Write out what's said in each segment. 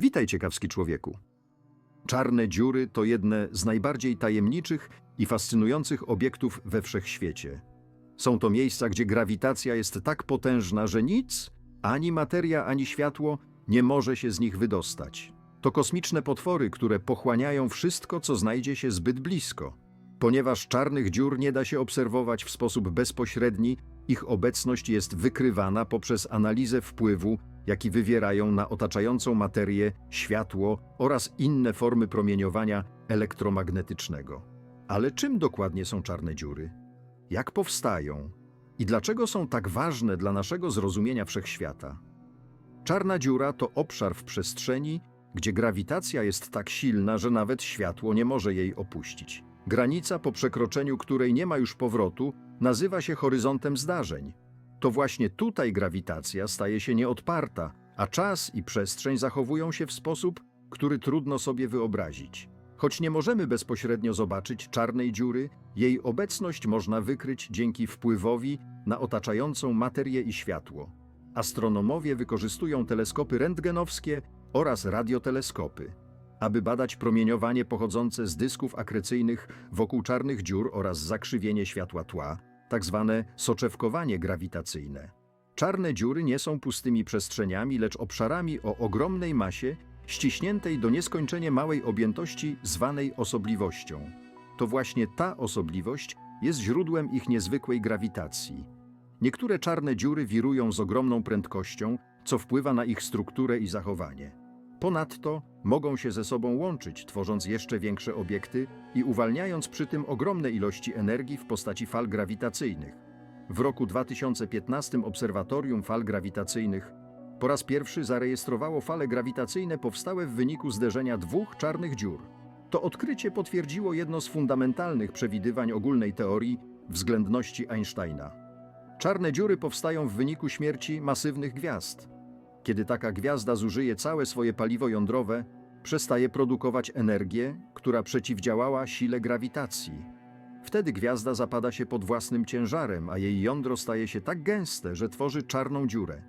Witaj, ciekawski człowieku. Czarne dziury to jedne z najbardziej tajemniczych i fascynujących obiektów we wszechświecie. Są to miejsca, gdzie grawitacja jest tak potężna, że nic, ani materia, ani światło, nie może się z nich wydostać. To kosmiczne potwory, które pochłaniają wszystko, co znajdzie się zbyt blisko. Ponieważ czarnych dziur nie da się obserwować w sposób bezpośredni, ich obecność jest wykrywana poprzez analizę wpływu, jaki wywierają na otaczającą materię światło oraz inne formy promieniowania elektromagnetycznego. Ale czym dokładnie są czarne dziury? Jak powstają? I dlaczego są tak ważne dla naszego zrozumienia wszechświata? Czarna dziura to obszar w przestrzeni, gdzie grawitacja jest tak silna, że nawet światło nie może jej opuścić. Granica, po przekroczeniu której nie ma już powrotu, nazywa się horyzontem zdarzeń. To właśnie tutaj grawitacja staje się nieodparta, a czas i przestrzeń zachowują się w sposób, który trudno sobie wyobrazić. Choć nie możemy bezpośrednio zobaczyć czarnej dziury, jej obecność można wykryć dzięki wpływowi na otaczającą materię i światło. Astronomowie wykorzystują teleskopy rentgenowskie oraz radioteleskopy, aby badać promieniowanie pochodzące z dysków akrecyjnych wokół czarnych dziur oraz zakrzywienie światła tła, tak zwane soczewkowanie grawitacyjne. Czarne dziury nie są pustymi przestrzeniami, lecz obszarami o ogromnej masie, ściśniętej do nieskończenie małej objętości zwanej osobliwością. To właśnie ta osobliwość jest źródłem ich niezwykłej grawitacji. Niektóre czarne dziury wirują z ogromną prędkością, co wpływa na ich strukturę i zachowanie. Ponadto mogą się ze sobą łączyć, tworząc jeszcze większe obiekty i uwalniając przy tym ogromne ilości energii w postaci fal grawitacyjnych. W roku 2015 Obserwatorium Fal Grawitacyjnych po raz pierwszy zarejestrowało fale grawitacyjne powstałe w wyniku zderzenia dwóch czarnych dziur. To odkrycie potwierdziło jedno z fundamentalnych przewidywań ogólnej teorii względności Einsteina. Czarne dziury powstają w wyniku śmierci masywnych gwiazd. Kiedy taka gwiazda zużyje całe swoje paliwo jądrowe, przestaje produkować energię, która przeciwdziałała sile grawitacji. Wtedy gwiazda zapada się pod własnym ciężarem, a jej jądro staje się tak gęste, że tworzy czarną dziurę.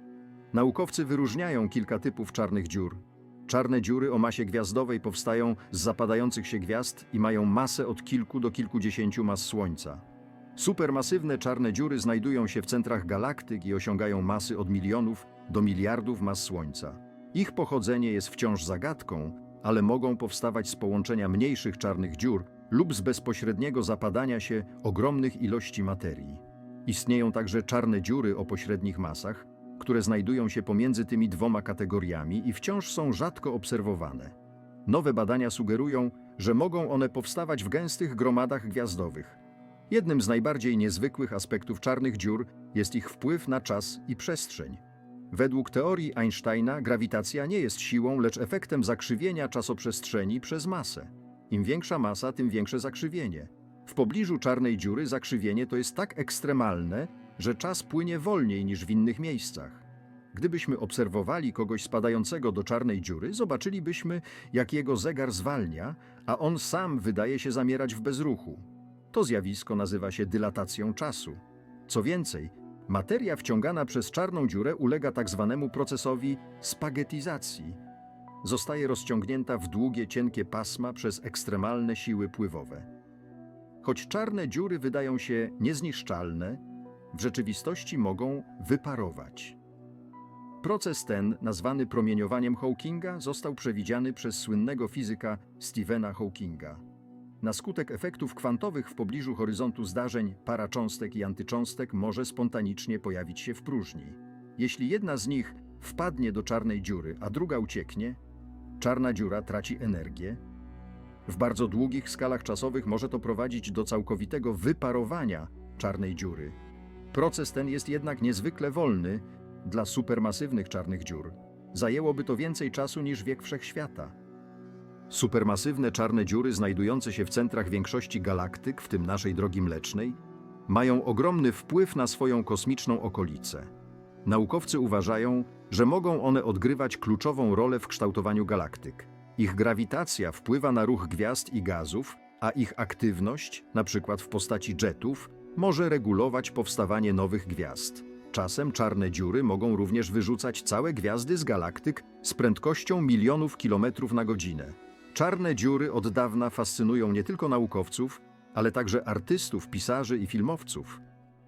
Naukowcy wyróżniają kilka typów czarnych dziur. Czarne dziury o masie gwiazdowej powstają z zapadających się gwiazd i mają masę od kilku do kilkudziesięciu mas Słońca. Supermasywne czarne dziury znajdują się w centrach galaktyk i osiągają masy od milionów do miliardów mas Słońca. Ich pochodzenie jest wciąż zagadką, ale mogą powstawać z połączenia mniejszych czarnych dziur lub z bezpośredniego zapadania się ogromnych ilości materii. Istnieją także czarne dziury o pośrednich masach, które znajdują się pomiędzy tymi dwoma kategoriami i wciąż są rzadko obserwowane. Nowe badania sugerują, że mogą one powstawać w gęstych gromadach gwiazdowych. Jednym z najbardziej niezwykłych aspektów czarnych dziur jest ich wpływ na czas i przestrzeń. Według teorii Einsteina grawitacja nie jest siłą, lecz efektem zakrzywienia czasoprzestrzeni przez masę. Im większa masa, tym większe zakrzywienie. W pobliżu czarnej dziury zakrzywienie to jest tak ekstremalne, że czas płynie wolniej niż w innych miejscach. Gdybyśmy obserwowali kogoś spadającego do czarnej dziury, zobaczylibyśmy, jak jego zegar zwalnia, a on sam wydaje się zamierać w bezruchu. To zjawisko nazywa się dylatacją czasu. Co więcej, materia wciągana przez czarną dziurę ulega tak zwanemu procesowi spaghetyzacji. Zostaje rozciągnięta w długie, cienkie pasma przez ekstremalne siły pływowe. Choć czarne dziury wydają się niezniszczalne, w rzeczywistości mogą wyparować. Proces ten, nazwany promieniowaniem Hawkinga, został przewidziany przez słynnego fizyka Stephena Hawkinga. Na skutek efektów kwantowych w pobliżu horyzontu zdarzeń paracząstek i antycząstek może spontanicznie pojawić się w próżni. Jeśli jedna z nich wpadnie do czarnej dziury, a druga ucieknie, czarna dziura traci energię. W bardzo długich skalach czasowych może to prowadzić do całkowitego wyparowania czarnej dziury. Proces ten jest jednak niezwykle wolny dla supermasywnych czarnych dziur. Zajęłoby to więcej czasu niż wiek wszechświata. Supermasywne czarne dziury znajdujące się w centrach większości galaktyk, w tym naszej drogi mlecznej, mają ogromny wpływ na swoją kosmiczną okolicę. Naukowcy uważają, że mogą one odgrywać kluczową rolę w kształtowaniu galaktyk. Ich grawitacja wpływa na ruch gwiazd i gazów, a ich aktywność, np. w postaci jetów, może regulować powstawanie nowych gwiazd. Czasem czarne dziury mogą również wyrzucać całe gwiazdy z galaktyk z prędkością milionów kilometrów na godzinę. Czarne dziury od dawna fascynują nie tylko naukowców, ale także artystów, pisarzy i filmowców.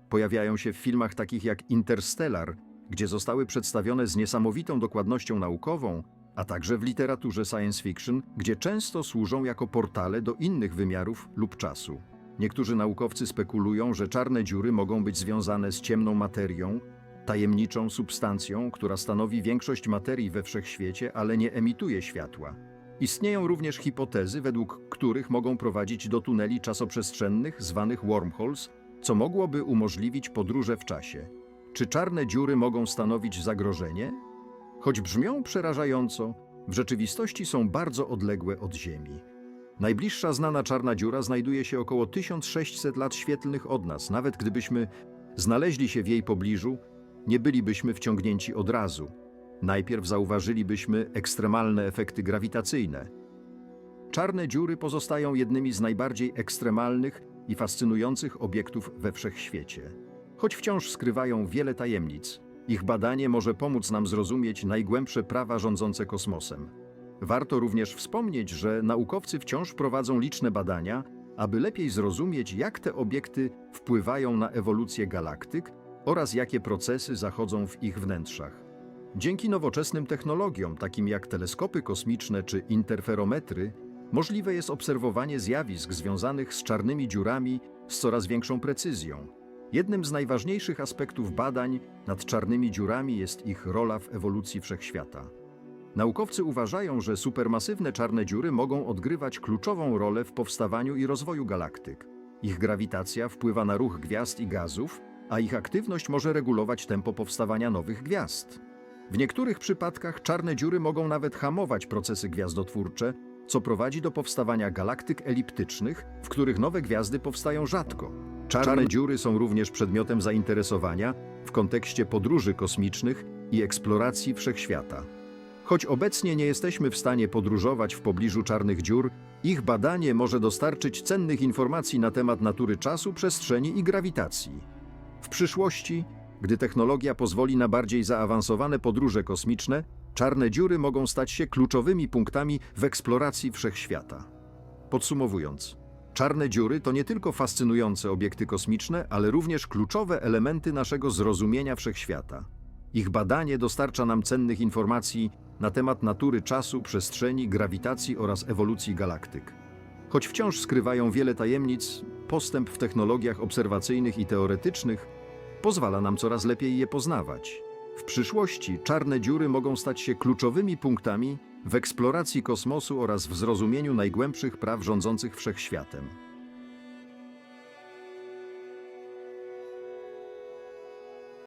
Pojawiają się w filmach takich jak Interstellar, gdzie zostały przedstawione z niesamowitą dokładnością naukową, a także w literaturze science fiction, gdzie często służą jako portale do innych wymiarów lub czasu. Niektórzy naukowcy spekulują, że czarne dziury mogą być związane z ciemną materią, tajemniczą substancją, która stanowi większość materii we wszechświecie, ale nie emituje światła. Istnieją również hipotezy, według których mogą prowadzić do tuneli czasoprzestrzennych zwanych wormholes, co mogłoby umożliwić podróże w czasie. Czy czarne dziury mogą stanowić zagrożenie? Choć brzmią przerażająco, w rzeczywistości są bardzo odległe od Ziemi. Najbliższa znana czarna dziura znajduje się około 1600 lat świetlnych od nas. Nawet gdybyśmy znaleźli się w jej pobliżu, nie bylibyśmy wciągnięci od razu. Najpierw zauważylibyśmy ekstremalne efekty grawitacyjne. Czarne dziury pozostają jednymi z najbardziej ekstremalnych i fascynujących obiektów we wszechświecie. Choć wciąż skrywają wiele tajemnic, ich badanie może pomóc nam zrozumieć najgłębsze prawa rządzące kosmosem. Warto również wspomnieć, że naukowcy wciąż prowadzą liczne badania, aby lepiej zrozumieć, jak te obiekty wpływają na ewolucję galaktyk oraz jakie procesy zachodzą w ich wnętrzach. Dzięki nowoczesnym technologiom, takim jak teleskopy kosmiczne czy interferometry, możliwe jest obserwowanie zjawisk związanych z czarnymi dziurami z coraz większą precyzją. Jednym z najważniejszych aspektów badań nad czarnymi dziurami jest ich rola w ewolucji wszechświata. Naukowcy uważają, że supermasywne czarne dziury mogą odgrywać kluczową rolę w powstawaniu i rozwoju galaktyk. Ich grawitacja wpływa na ruch gwiazd i gazów, a ich aktywność może regulować tempo powstawania nowych gwiazd. W niektórych przypadkach czarne dziury mogą nawet hamować procesy gwiazdotwórcze, co prowadzi do powstawania galaktyk eliptycznych, w których nowe gwiazdy powstają rzadko. Czarne dziury są również przedmiotem zainteresowania w kontekście podróży kosmicznych i eksploracji wszechświata. Choć obecnie nie jesteśmy w stanie podróżować w pobliżu czarnych dziur, ich badanie może dostarczyć cennych informacji na temat natury czasu, przestrzeni i grawitacji. W przyszłości, gdy technologia pozwoli na bardziej zaawansowane podróże kosmiczne, czarne dziury mogą stać się kluczowymi punktami w eksploracji wszechświata. Podsumowując, czarne dziury to nie tylko fascynujące obiekty kosmiczne, ale również kluczowe elementy naszego zrozumienia wszechświata. Ich badanie dostarcza nam cennych informacji na temat natury czasu, przestrzeni, grawitacji oraz ewolucji galaktyk. Choć wciąż skrywają wiele tajemnic, postęp w technologiach obserwacyjnych i teoretycznych pozwala nam coraz lepiej je poznawać. W przyszłości czarne dziury mogą stać się kluczowymi punktami w eksploracji kosmosu oraz w zrozumieniu najgłębszych praw rządzących wszechświatem.